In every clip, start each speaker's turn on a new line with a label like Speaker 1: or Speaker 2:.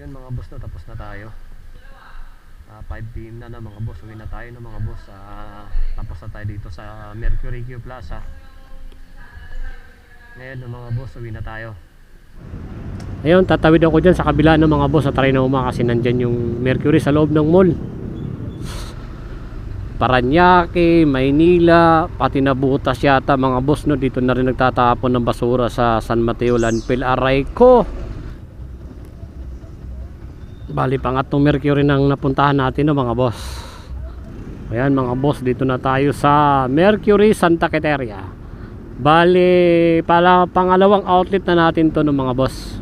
Speaker 1: Yun mga boss no, tapos na tayo. Ah, 5pm na na mga boss, uwi na tayo no mga boss. Ah, tapos na tayo dito sa Mercury Q Plaza. Ngayon no, mga boss, uwi na tayo. Ayun, tatawid ako dyan sa kabila ng mga boss sa Trinoma kasi nandyan yung Mercury sa loob ng mall. Paranaque, Maynila, pati na butas yata mga boss no dito na rin nagtatapon ng basura sa San Mateo Landfill Aray ko. Bali pangatlong Mercury nang napuntahan natin no mga boss. Ayan mga boss, dito na tayo sa Mercury Santa Quiteria. Bali, pala pangalawang outlet na natin to no mga boss.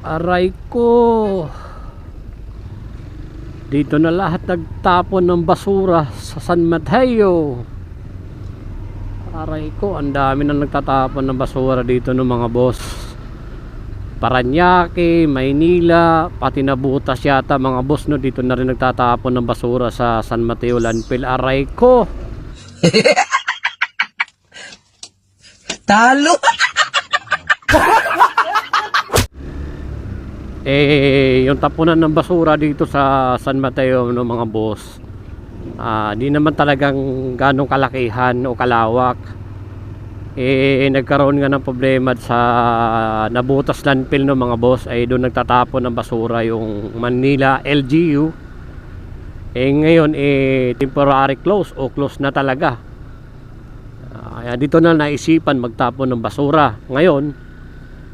Speaker 1: Aray ko. Dito na lahat nagtapon ng basura sa San Mateo. Aray ko, ang dami na nagtatapon ng basura dito ng mga boss. Paranaque, Maynila, pati na butas yata mga boss no dito na rin nagtatapon ng basura sa San Mateo Landfill. Aray ko.
Speaker 2: Talo!
Speaker 1: eh yung tapunan ng basura dito sa San Mateo no mga boss ah di naman talagang ganong kalakihan o kalawak. Eh nagkaroon nga ng problema sa nabutas landfill no mga boss ay doon nagtatapon ng basura yung Manila LGU eh ngayon eh temporary close o close na talaga. Kaya dito na naisipan magtapon ng basura. Ngayon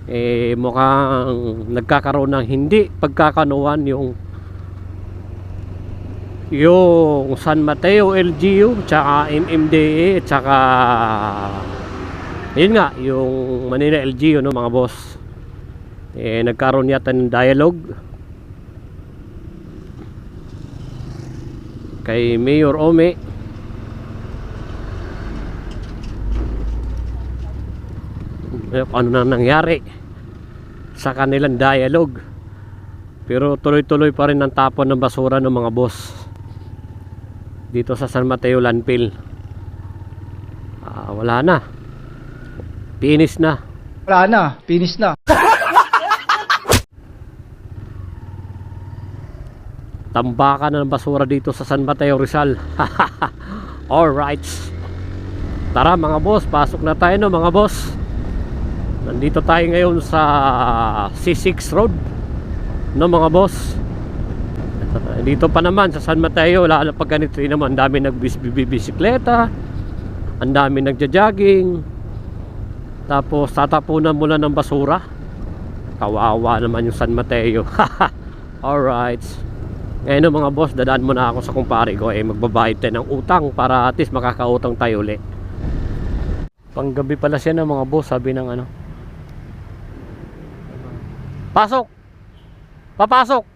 Speaker 1: eh mukhang nagkakaroon ng hindi pagkakanuan yung yung San Mateo LGU tsaka MMDA tsaka yun nga yung Manila LGU no mga boss. Eh nagkaroon yata ng dialogue kay Mayor Ome. Ano na nangyari sa kanilang dialogue? Pero tuloy-tuloy pa rin ang tapon ng basura ng mga boss dito sa San Mateo Landfill. Ah, wala na. Pinis na.
Speaker 2: Wala na, finish na.
Speaker 1: tambakan na ng basura dito sa San Mateo Rizal. Alright tara mga boss pasok na tayo no mga boss? Nandito tayo ngayon sa C6 Road no mga boss dito pa naman sa San Mateo lalo pag ganito rin naman ang dami nagbibisikleta ang dami nagja-jogging tapos tatapunan mula ng basura. Kawawa naman yung San Mateo. Alright ngayon mga boss dadaan muna ako sa kumpare ko eh magbabayad tayo ng utang para at least makakautang tayo ulit. Panggabi pala siya ng mga boss sabi ng ano. Pasok! Papasok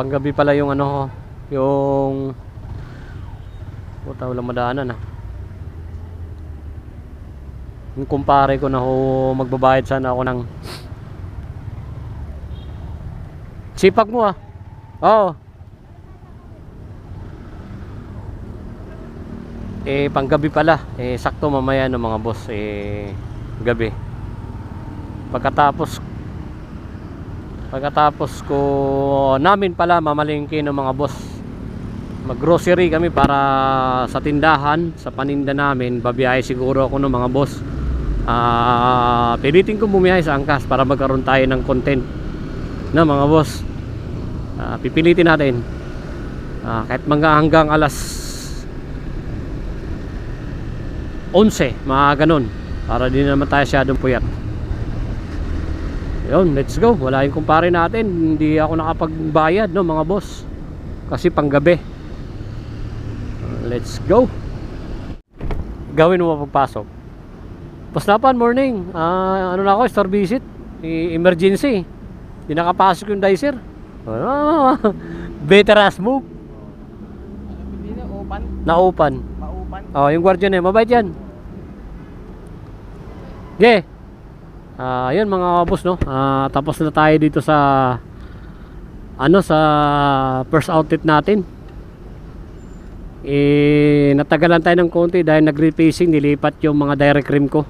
Speaker 1: panggabi pala yung ano yung puta walang madaanan ah. Yung kumpare ko na ho magbabayad sana ako ng sipag mo ah. Oo. Eh panggabi pala. Eh sakto mamaya no mga boss eh gabi. Pagkatapos pagkatapos ko namin pala mamalingki ng mga boss mag grocery kami para sa tindahan sa paninda namin. Babiyahe siguro ako ng mga boss. Ah pilitin ko bumiyahe sa angkas para magkaroon tayo ng content na mga boss? Ah, pipilitin natin. Ah, kahit mga hanggang alas 11 mga ganun para di naman tayo syadong puyat yun let's go. Wala yung kumpare natin. Hindi ako nakapagbayad no mga boss. Kasi panggabi. Let's go. Gawin mo pagpasok? Paslapan morning. Ah, ano na ako store visit. E- emergency. Hindi nakapasok yung dicer. Ah, better as move.
Speaker 2: Hindi na, open.
Speaker 1: na open
Speaker 2: Maupan.
Speaker 1: Oh, yung guardian eh, mabait yan. Okay. Ah, yun mga boss no. Ah, tapos na tayo dito sa ano sa first outlet natin. eh natagalan tayo ng konti dahil nag-refacing nilipat yung mga direct rim ko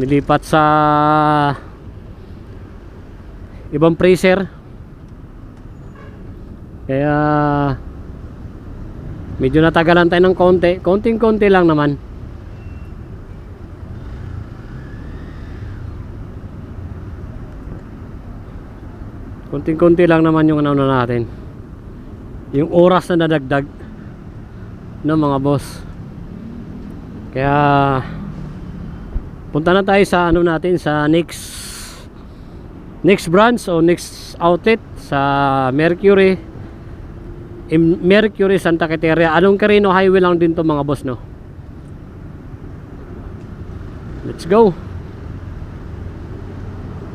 Speaker 1: nilipat sa ibang freezer kaya medyo natagalan tayo ng konti konting konti lang naman konting konti lang naman yung ano na natin. Yung oras na nadagdag ng mga boss. Kaya punta na tayo sa ano natin sa next next branch o next outlet sa Mercury in Mercury Santa Caterina anong Carino Highway lang din to mga boss no? Let's go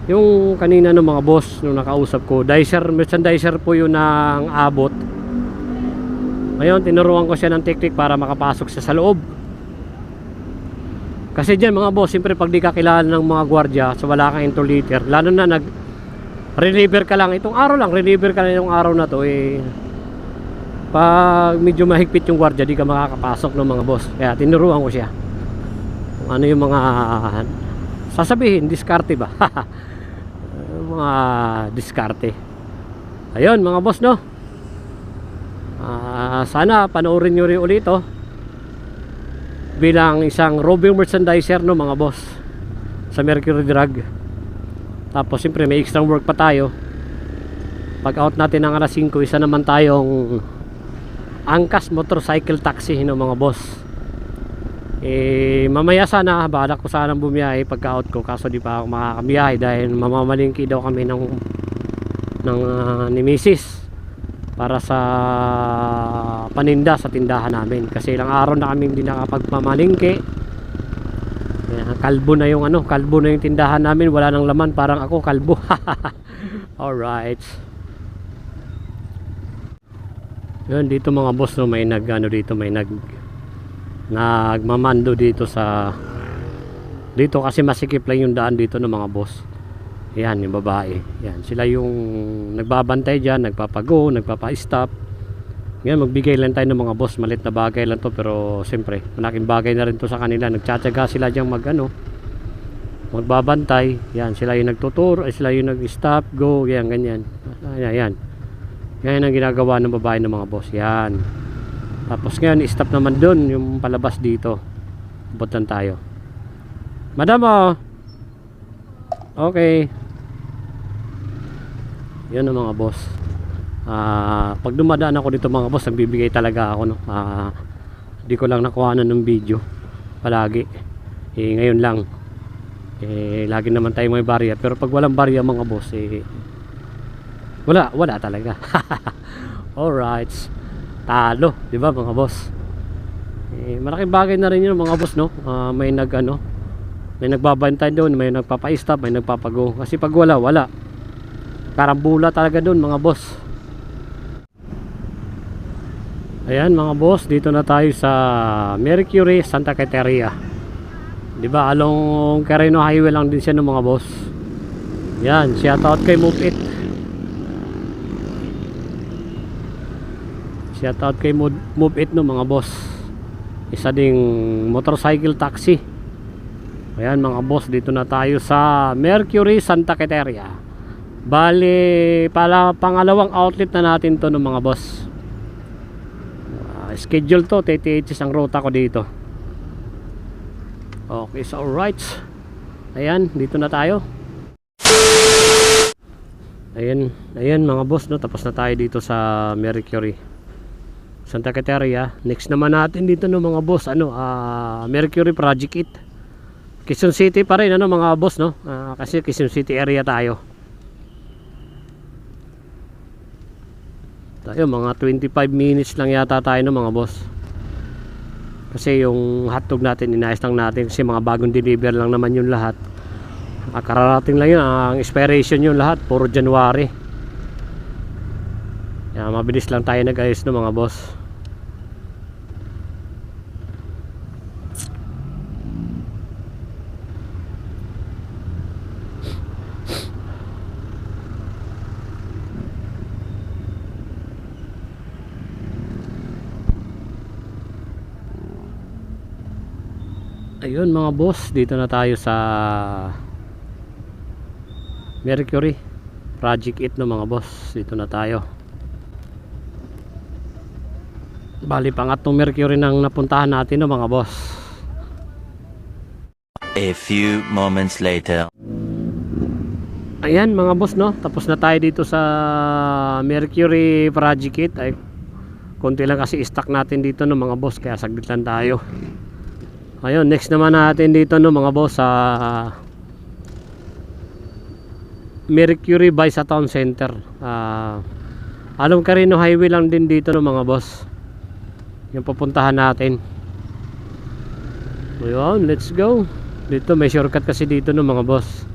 Speaker 1: yung kanina no mga boss nung nakausap ko dicer merchandiser po yun ng abot ngayon tinuruan ko siya ng technique para makapasok siya sa loob kasi dyan mga boss, siyempre pag di ka kilala ng mga gwardya, so wala kang interliter, lalo na nag reliever ka lang, itong araw lang, reliever ka lang yung araw na to, eh, pag medyo mahigpit yung gwardya, di ka makakapasok ng mga boss. Kaya tinuruan ko siya. Ano yung mga sasabihin, diskarte ba? Mga diskarte. Ayun mga boss no. Ah, sana panoorin nyo rin ulit oh. Bilang isang roving merchandiser no mga boss? Sa Mercury Drug. Tapos siyempre may extra work pa tayo. Pag out natin ng alas 5 isa naman tayong angkas motorcycle taxi no mga boss eh mamaya sana balak ko sana bumiyahe pagka out ko kaso di pa ako makakabiyahe dahil mamamalingki daw kami ng ng ah, ni Mrs para sa paninda sa tindahan namin. Kasi ilang araw na kami hindi nakapagpamalingke Kaya kalbo na yung ano kalbo na yung tindahan namin. Wala nang laman parang ako kalbo. Alright. Yun dito mga boss no, may nag ano dito may nag nagmamando dito sa dito kasi masikip lang yung daan dito ng mga boss. Yan yung babae. Yan sila yung nagbabantay dyan nagpapago nagpapa-stop. Ngayon magbigay lang tayo ng mga boss. Malit na bagay lang to pero siyempre malaking bagay na rin to sa kanila. Nagtsatsaga sila dyan mag ano magbabantay. Yan sila yung nagtuturo ay sila yung nag-stop go yan ganyan. Yan yan yan ang ginagawa ng babae ng mga boss. Yan tapos ngayon stop naman doon yung palabas dito. Butan tayo. Madam oh. Okay. Yan ang mga boss. Ah, pag dumadaan ako dito mga boss nagbibigay talaga ako no? Ah, di ko lang nakuha na ng video. Palagi. Eh ngayon lang. Eh lagi naman tayo may barya. Pero pag walang barya mga boss eh wala wala talaga. Alright talo di ba mga boss? Eh, malaking bagay na rin yun mga boss no? Ah, may nag ano may nagbabantay doon may nagpapa-stop may nagpapago. Kasi pag wala wala. Karambula talaga doon mga boss. Ayan mga boss dito na tayo sa Mercury Santa Caterina di ba along Carino Highway lang din siya ng mga boss? Yan shout out kay Move It shout out kay Move It no mga boss. Isa ding motorcycle taxi. Ayan mga boss dito na tayo sa Mercury Santa Caterina bali pala pangalawang outlet na natin to ng mga boss. Ah, schedule to 38 ang ruta ko dito. Okay so alright. Ayan dito na tayo. Ayan ayan mga boss no tapos na tayo dito sa Mercury Santa Caterina next naman natin dito no mga boss ano ah, Mercury Project 8 Quezon City pa rin ano mga boss no? Ah, kasi Quezon City area tayo. Tayo mga 25 minutes lang yata tayo no mga boss. Kasi yung hotdog natin inayos lang natin kasi mga bagong deliver lang naman yung lahat. Ah, kararating lang yun ang expiration yung lahat puro January. Kaya mabilis lang tayo nag-ayos no mga boss Ayun mga boss, dito na tayo sa Mercury Project 8 no mga boss. Dito na tayo. Bali pangatlong Mercury nang napuntahan natin no mga boss.
Speaker 3: A few moments later.
Speaker 1: Ayan mga boss no, tapos na tayo dito sa Mercury Project 8 ay konti lang kasi stock natin dito no mga boss kaya saglit lang tayo. Ayun, next naman natin dito no mga boss sa Mercury by sa Town Center. Ah Along Carino Highway lang din dito no mga boss. Yung pupuntahan natin. Ayun, let's go. Dito may shortcut kasi dito no mga boss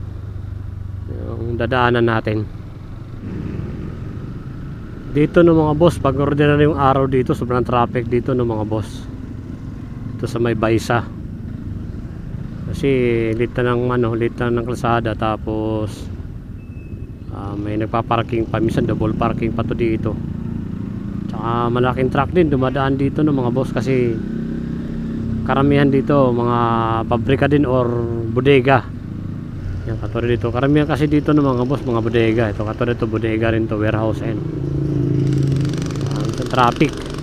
Speaker 1: yung dadaanan natin dito no mga boss pag ordinary yung araw dito sobrang traffic dito no mga boss ito sa may Baisa kasi lit na ng ano lit na ng kalsada tapos ah, may nagpaparking pa. Minsan double parking pa to dito. Tsaka malaking truck din dumadaan dito no mga boss. Kasi karamihan dito mga pabrika din or bodega. Yan katulad dito. Karamihan kasi dito ng mga boss mga bodega. Ito katulad dito bodega rin to warehouse and um, traffic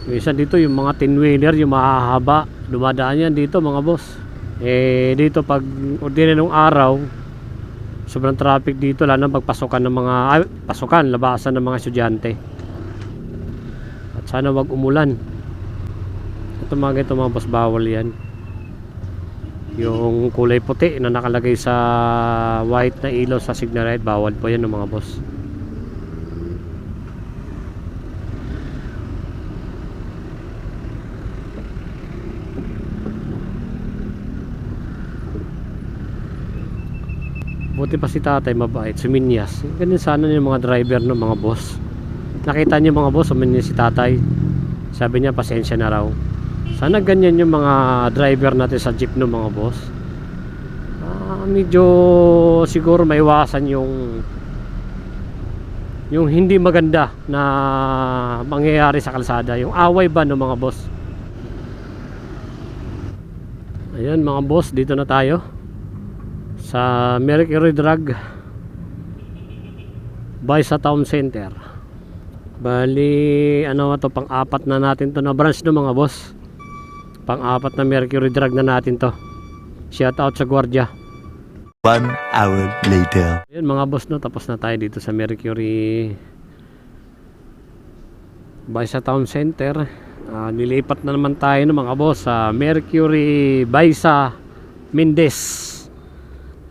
Speaker 1: yung isa dito yung mga 10 wheeler yung mahahaba. Dumadaan yan dito mga boss. Eh dito pag ordinary nung araw sobrang traffic dito lalo na pagpasokan ng mga ay, pasukan labasan ng mga estudyante. At sana wag umulan. Ito mga ganito mga boss bawal yan. Yung kulay puti na nakalagay sa white na ilaw sa signal light bawal po yan ng mga boss buti pa si tatay mabait suminyas. Ganun sana yung mga driver ng mga boss. Nakita niyo mga boss suminyas si tatay. Sabi niya pasensya na raw. Sana ganyan yung mga driver natin sa jeep no mga boss. Ah, medyo siguro maiwasan yung yung hindi maganda na mangyayari sa kalsada. Yung away ba no mga boss? Ayan mga boss dito na tayo sa Mercury Drug by sa Town Center. Bali ano to pang apat na natin to na branch no mga boss. Pang-apat na mercury drug na natin to. Shout out sa gwardiya
Speaker 3: One hour later.
Speaker 1: yun mga boss no tapos na tayo dito sa mercury. By sa town center. Ah, nilipat na naman tayo no mga boss sa mercury by sa Mendez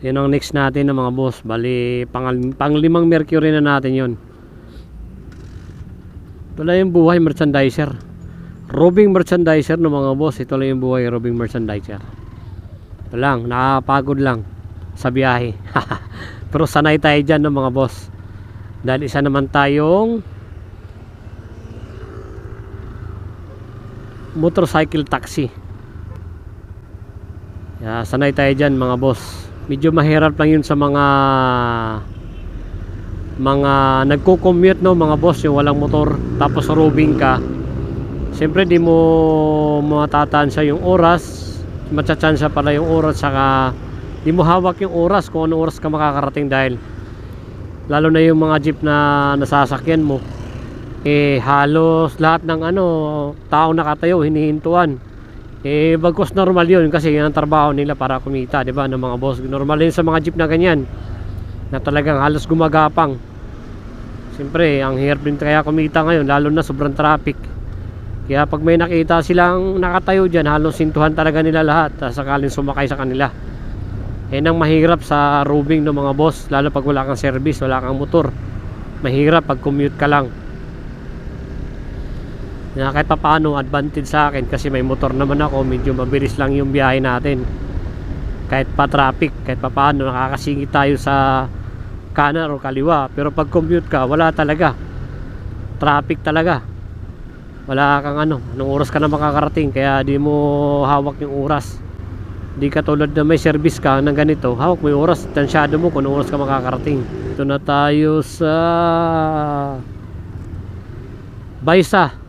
Speaker 1: yun ang next natin no mga boss bali pang, panglimang mercury na natin yun wala yung buhay merchandiser Robing merchandiser no mga boss. Ito lang yung buhay robing merchandiser. Ito lang, nakapagod lang sa biyahe. Pero sanay tayo dyan no mga boss. Dahil isa naman tayong motorcycle taxi. Yeah, sanay tayo dyan mga boss. Medyo mahirap lang yun sa mga mga nagko-commute no? Mga boss yung walang motor tapos robing ka. Siyempre di mo matatansya yung oras, matsatsansya pala yung oras saka di mo hawak yung oras kung anong oras ka makakarating dahil lalo na yung mga jeep na nasasakyan mo eh halos lahat ng ano tao nakatayo hinihintuan eh bagkos normal yun kasi yun ang trabaho nila para kumita di ba ng mga boss normal yun sa mga jeep na ganyan na talagang halos gumagapang siyempre ang hirap din kaya kumita ngayon lalo na sobrang traffic kaya pag may nakita silang nakatayo dyan, halos sintuhan talaga nila lahat ah, sakaling sumakay sa kanila. Yan ang mahirap sa roving ng mga boss, lalo pag wala kang service, wala kang motor. Mahirap pag commute ka lang. Kaya kahit paano advantage sa akin kasi may motor naman ako, medyo mabilis lang yung biyahe natin. Kahit pa traffic, kahit paano nakakasingit tayo sa kanan o kaliwa. Pero pag commute ka, wala talaga. Traffic talaga wala kang ano anong oras ka na makakarating kaya di mo hawak yung oras di ka tulad na may service ka ng ganito hawak mo yung oras tansyado mo kung anong oras ka makakarating ito na tayo sa Baisa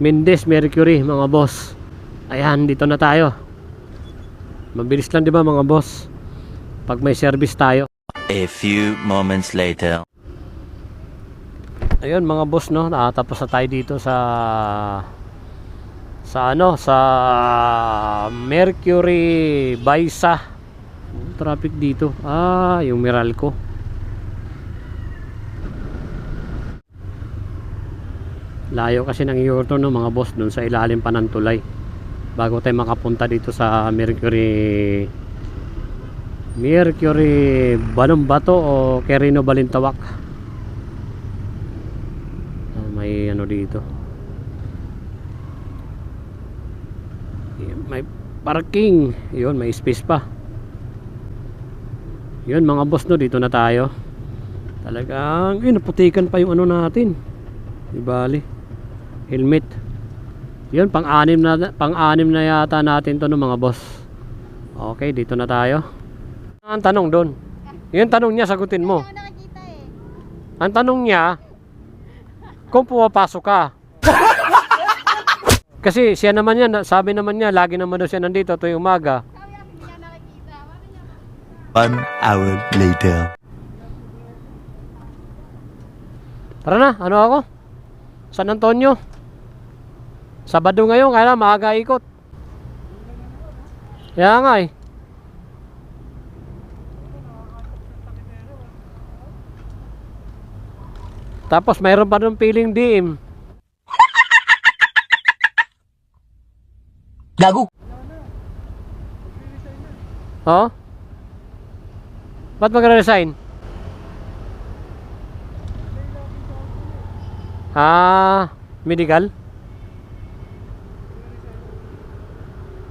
Speaker 1: Mendes Mercury mga boss. Ayan dito na tayo. Mabilis lang di ba mga boss? Pag may service tayo.
Speaker 3: A few moments later.
Speaker 1: ayun mga boss no? Nakatapos na tayo dito sa sa ano? Sa Mercury Baisa traffic dito. Ah yung Meralco layo kasi ng U-turn no mga boss dun sa ilalim pa ng tulay. Bago tayo makapunta dito sa Mercury Mercury Banong Bato o Quirino Balintawak. Ah, may ano dito. May parking. Yun may space pa. Yun mga boss no dito na tayo. Talagang eh naputikan pa yung ano natin. Di bali helmet yun pang anim na pang anim na yata natin to no mga boss okay dito na tayo ang tanong doon yung tanong niya sagutin mo
Speaker 4: eh.
Speaker 1: ang tanong niya, kung pumapasok ka. Kasi siya naman yan, sabi naman niya, lagi naman daw siya nandito tuwing umaga.
Speaker 3: One hour later.
Speaker 1: Tara na, ano ako? San Antonio. Sabado ngayon, kaya maaga ikot. Kaya nga eh. Tapos mayroon pa ng piling diim.
Speaker 2: Gago.
Speaker 1: Oh? Ba't magre-resign? Ah, medical?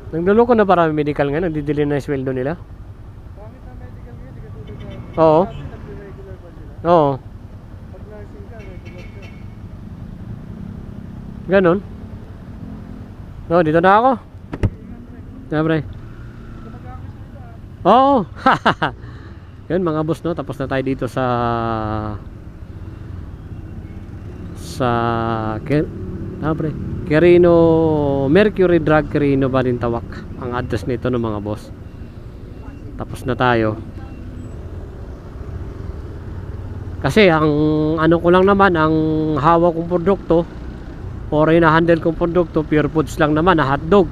Speaker 1: Nagluloko na parang medical nga, nagdidili na yung sweldo nila. Oo. Oo. Ganon. No, dito na ako. Siyempre. Oo. Yun mga boss no, tapos na tayo dito sa sa Ker ah, pre. Quirino Mercury Drug Quirino Balintawak ang address nito no mga boss. Tapos na tayo. Kasi ang ano ko lang naman ang hawak kong produkto or ina-handle kong produkto pure foods lang naman na hotdog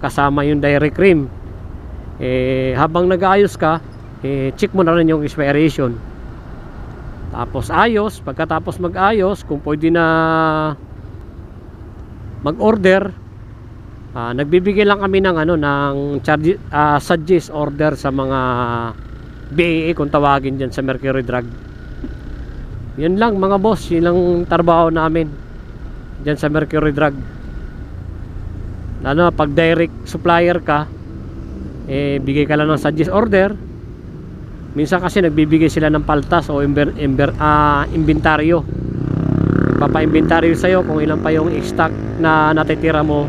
Speaker 1: kasama yung dairy cream eh habang nag-aayos ka eh check mo na rin yung expiration tapos ayos pagkatapos mag-ayos kung pwede na mag-order. Ah, nagbibigay lang kami ng ano ng charge, ah, suggest order sa mga BAA kung tawagin dyan sa Mercury Drug. Yun lang mga boss yun lang trabaho namin dyan sa Mercury Drug. Lalo pag direct supplier ka eh bigay ka lang ng suggest order. Minsan kasi nagbibigay sila ng paltas o imber, imber, ah, inventaryo papa-inventaryo sa'yo kung ilan pa yung stock na natitira mo.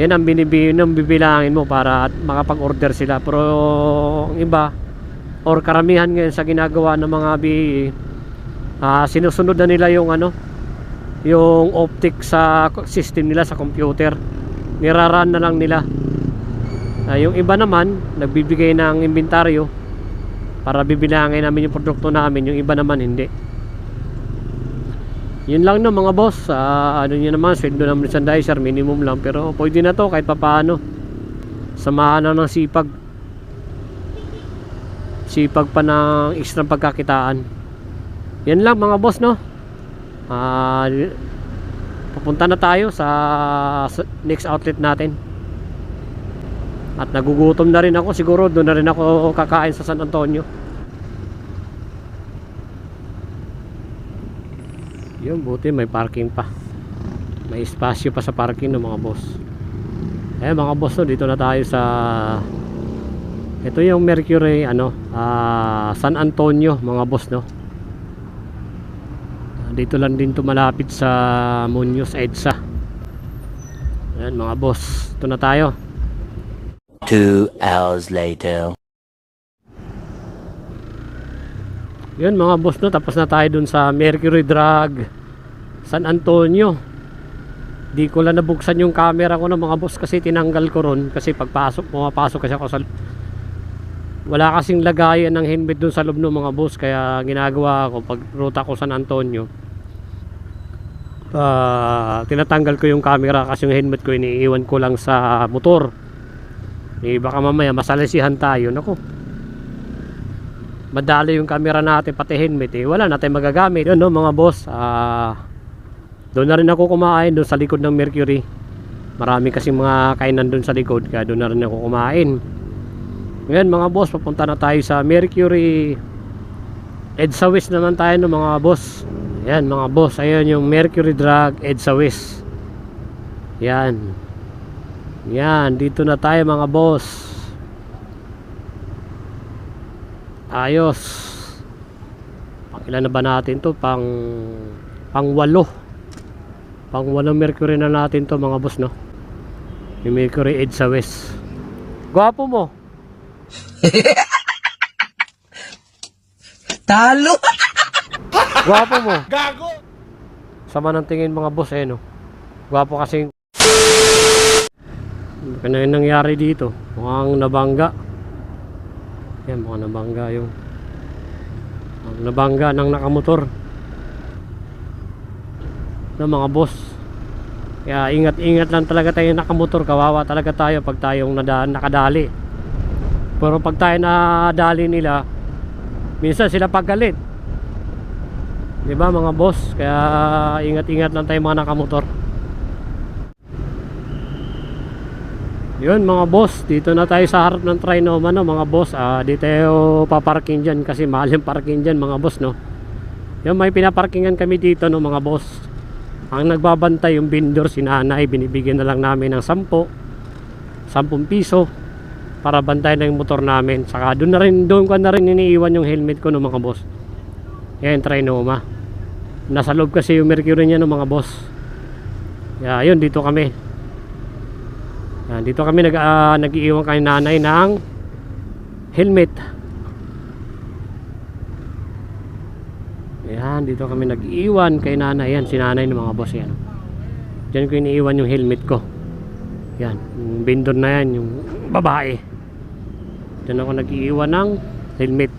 Speaker 1: Yan ang binibi, ang bibilangin mo para makapag-order sila. Pero ang iba or karamihan ngayon sa ginagawa ng mga BE ah, sinusunod na nila yung ano yung optic sa system nila sa computer. Niraran na lang nila. Ah, yung iba naman nagbibigay ng inventaryo para bibilangin namin yung produkto namin. Yung iba naman hindi yun lang no mga boss. Ah, ano nyo naman sweldo ng merchandiser minimum lang. Pero pwede na to kahit papaano. Samahan na ng sipag. Sipag pa ng extra pagkakitaan. Yan lang mga boss no? Ah, papunta na tayo sa next outlet natin. At nagugutom na rin ako. Siguro doon na rin ako kakain sa San Antonio yun buti may parking pa. May espasyo pa sa parking ng mga boss. Eh mga boss no, dito na tayo sa ito yung Mercury ano ah, San Antonio mga boss no? Dito lang din to malapit sa Muñoz EDSA. Ayan mga boss ito na tayo.
Speaker 3: Two hours later.
Speaker 1: Yun mga boss no, tapos na tayo dun sa Mercury Drug San Antonio. Di ko lang nabuksan yung camera ko ng mga boss kasi tinanggal ko ron kasi pagpasok, pumapasok kasi ako sa wala kasing lagayan ng helmet dun sa loob ng mga boss kaya ginagawa ko pag ruta ko San Antonio. Ah, tinatanggal ko yung camera kasi yung helmet ko iniiwan ko lang sa motor. Eh baka mamaya masalisihan tayo. Nako madali yung camera natin pati helmet eh. Wala natin magagamit. Yun no mga boss? Ah doon na rin ako kumain doon sa likod ng Mercury. Marami kasi mga kainan doon sa likod kaya doon na rin ako kumain. Ngayon mga boss papunta na tayo sa Mercury. EDSA West naman tayo no mga boss. Yan mga boss ayun yung Mercury Drag EDSA West yan yan dito na tayo mga boss. Ayos. Pang ilan na ba natin to? Pang pang walo pang walong Mercury na natin to mga boss no? Yung Mercury Edge sa West. Gwapo mo.
Speaker 5: Talo!
Speaker 1: gwapo mo. Gago. Sama ng tingin mga boss eh no? Gwapo kasing ano yung nangyari dito. Mukhang nabangga. Yan mukhang nabangga yung ang nabangga ng nakamotor ng mga boss. Kaya ingat-ingat lang talaga tayo nakamotor kawawa talaga tayo pag tayong nada, nakadali. Pero pag tayo nadali nila minsan sila paggalit di ba mga boss? Kaya ingat-ingat lang tayo mga nakamotor. Yun mga boss dito na tayo sa harap ng Trinoma no mga boss. Ah, dito tayo paparking dyan kasi mahal yung parking dyan mga boss no? Yun may pinaparkingan kami dito no mga boss ang nagbabantay yung vendor si nanay binibigyan na lang namin ng 10 10 piso para bantayan na yung motor namin. Saka doon na rin doon ko na rin iniiwan yung helmet ko no mga boss. Yan Trinoma nasa loob kasi yung Mercury niya no mga boss. Yeah, yun dito kami. Yan, dito kami nag, uh, nag-iiwan kay nanay ng helmet Ayan, dito kami nag-iwan kay nanay. Yan, si nanay ng mga boss yan. Diyan ko iniiwan yung helmet ko. Yan, yung vendor na yan, yung babae. Diyan ako nag-iiwan ng helmet.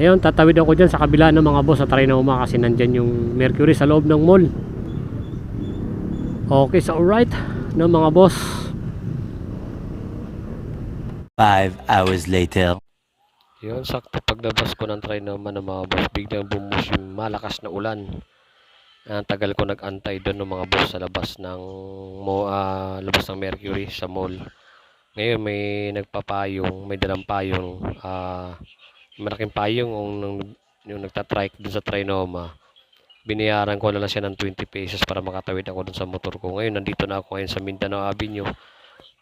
Speaker 1: Ayun, tatawid ako dyan sa kabila ng mga boss sa Trinoma kasi nandyan yung Mercury sa loob ng mall. Okay, so alright no mga boss.
Speaker 3: Five hours later.
Speaker 1: Yun, sakto paglabas ko ng try naman ng mga boss, biglang bumuhos yung malakas na ulan. Ang tagal ko nag-antay doon ng mga boss sa labas ng mo ah, labas ng Mercury sa mall. Ngayon may nagpapayong, may dalang payong, ah malaking payong yung, yung nagtatrike doon sa Trinoma. Binayaran ko na lang siya ng 20 pesos para makatawid ako doon sa motor ko. Ngayon nandito na ako ngayon sa Mindanao Avenue,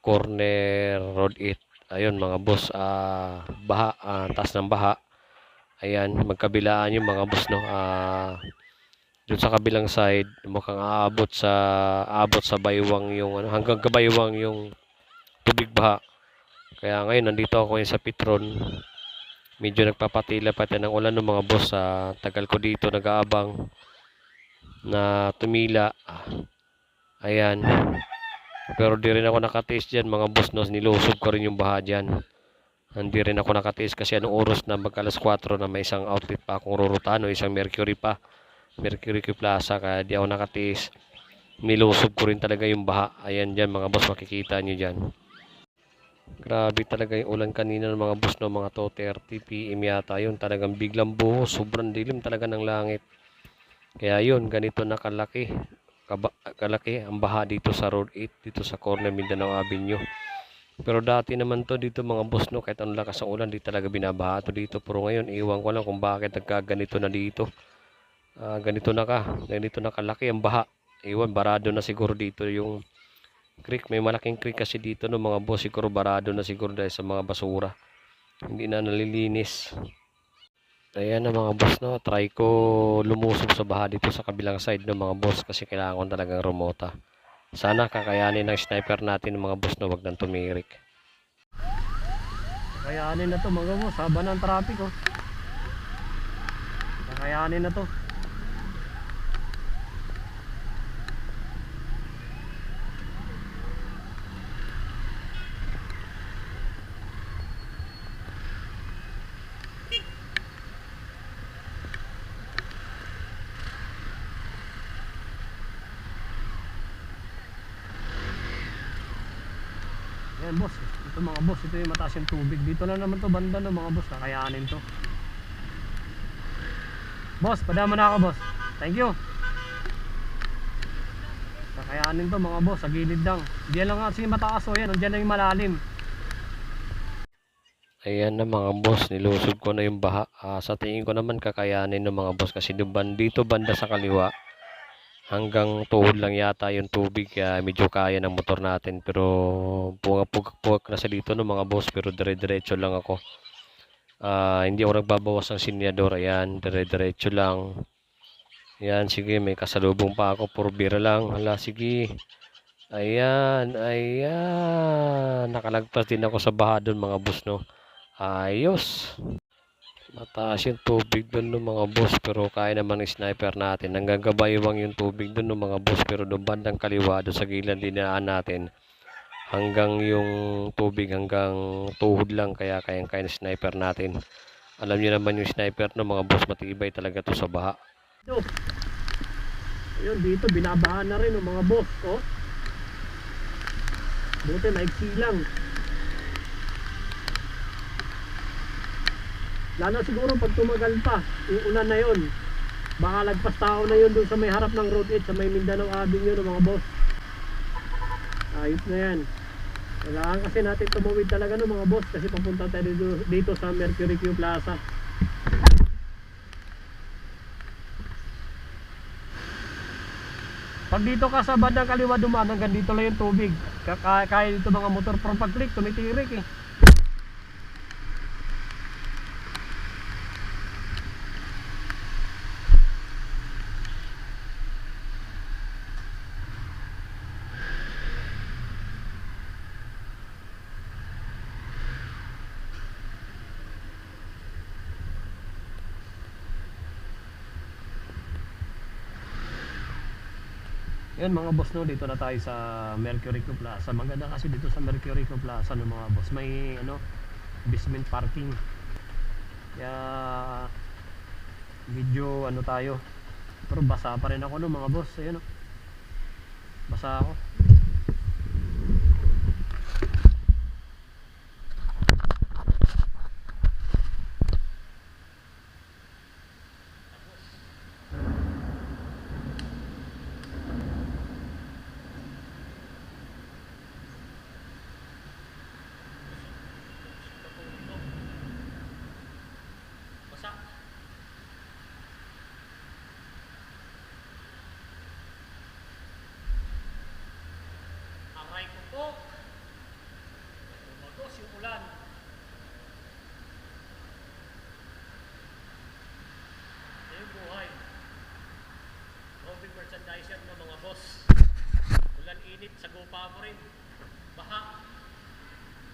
Speaker 1: corner road 8 ayun mga boss ah baha ah, taas ng baha. Ayan magkabilaan yung mga boss no? Ah dun sa kabilang side mukhang aabot sa aabot sa baywang yung ano hanggang kabaywang yung tubig baha. Kaya ngayon nandito ako ngayon sa Petron. Medyo nagpapatila pati ng ulan ng mga boss. Sa tagal ko dito nag-aabang na tumila. Ayan pero di rin ako nakatiis dyan mga boss no, nilusob ko rin yung baha dyan. Hindi rin ako nakatiis kasi anong oras na mag alas 4 na may isang outfit pa akong rurutano, isang Mercury pa. Mercury Q Plaza kaya di ako nakatiis. Nilusob ko rin talaga yung baha. Ayan dyan mga boss makikita nyo dyan. Grabe talaga yung ulan kanina ng mga boss no, mga 2.30 PM yata yun. Talagang biglang buhos, sobrang dilim talaga ng langit. Kaya yun, ganito nakalaki kalaki ang baha dito sa Road 8 dito sa corner Mindanao Avenue. Pero dati naman to dito mga boss no kahit anong lakas ng ulan di talaga binabaha to dito. Pero ngayon iwan ko lang kung bakit nagkaganito na dito. Ah, ganito na ka ganito na kalaki ang baha. Iwan barado na siguro dito yung creek. May malaking creek kasi dito no mga boss siguro barado na siguro dahil sa mga basura. Hindi na nalilinis Ayan na mga boss no, try ko lumusob sa baha dito sa kabilang side ng mga boss kasi kailangan ko talagang rumota. Sana kakayanin ng sniper natin ng mga boss no, wag nang tumirik. Kakayanin na to mga boss, haba ng traffic oh. Kakayanin na to. Ayan boss, ito mga boss, ito yung mataas yung tubig. Dito lang naman to banda no mga boss, kakayanin to. Boss, padama na ako boss. Thank you. Kakayanin to mga boss, sa gilid lang. Diyan lang kasi mataas o yan, nandiyan na yung malalim. Ayan na mga boss, nilusog ko na yung baha. Ah, sa tingin ko naman kakayanin ng mga boss kasi duban dito banda sa kaliwa hanggang tuhod lang yata yung tubig kaya medyo kaya ng motor natin pero pugak-pugak na sa dito no mga boss pero dire-diretso lang ako. Ah, hindi ako nagbabawas ng sinyador. Ayan, dire-diretso lang. Ayan, sige, may kasalubong pa ako. Puro bira lang. Hala, sige. Ayan, ayan. Nakalagpas din ako sa baha doon mga boss, no. Ayos. Mataas yung tubig doon ng mga boss pero kaya naman ng sniper natin. Nanggagabaywang yung tubig doon ng mga boss pero doon bandang kaliwa doon sa gilid dinaan natin hanggang yung tubig hanggang tuhod lang kaya kayang kaya ng sniper natin. Alam niyo naman yung sniper ng mga boss matibay talaga to sa baha. Ayun dito binabahan na rin ng mga boss oh. Buti maiksi lang. Lalo siguro pag tumagal pa, yung ulan na yun. Baka lagpas tao na yun doon sa may harap ng road 8 sa may Mindanao Avenue ng mga boss. Ayos na yan. Kailangan kasi natin tumawid talaga ng mga boss kasi papunta tayo dito, sa Mercury Q Plaza. Pag dito ka sa bandang kaliwa dumaan hanggang dito lang yung tubig. Kaya, dito mga motor pero pag click tumitirik eh. Yan mga boss no, dito na tayo sa Mercury Co Plaza. Maganda kasi dito sa Mercury Co Plaza no mga boss. May ano, basement parking. Kaya video ano tayo. Pero basa pa rin ako no mga boss. Ayun no. Basa ako. Basa. Aray ko po. Lumagos yung ulan. Yan yung buhay. Roving merchandiser ng mga boss. Ulan init, sagupa mo rin. Baha.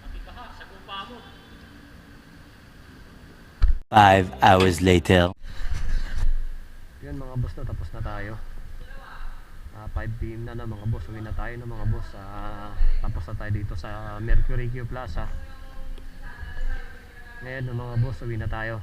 Speaker 1: Pati baha, sagupa mo.
Speaker 3: Five hours later.
Speaker 1: Yan mga boss na tapos na tayo. Ah, 5 PM na na mga boss. Uwi na tayo na mga boss. Ah, tapos na tayo dito sa Mercury Q Plaza. Ngayon mga boss, uwi na tayo.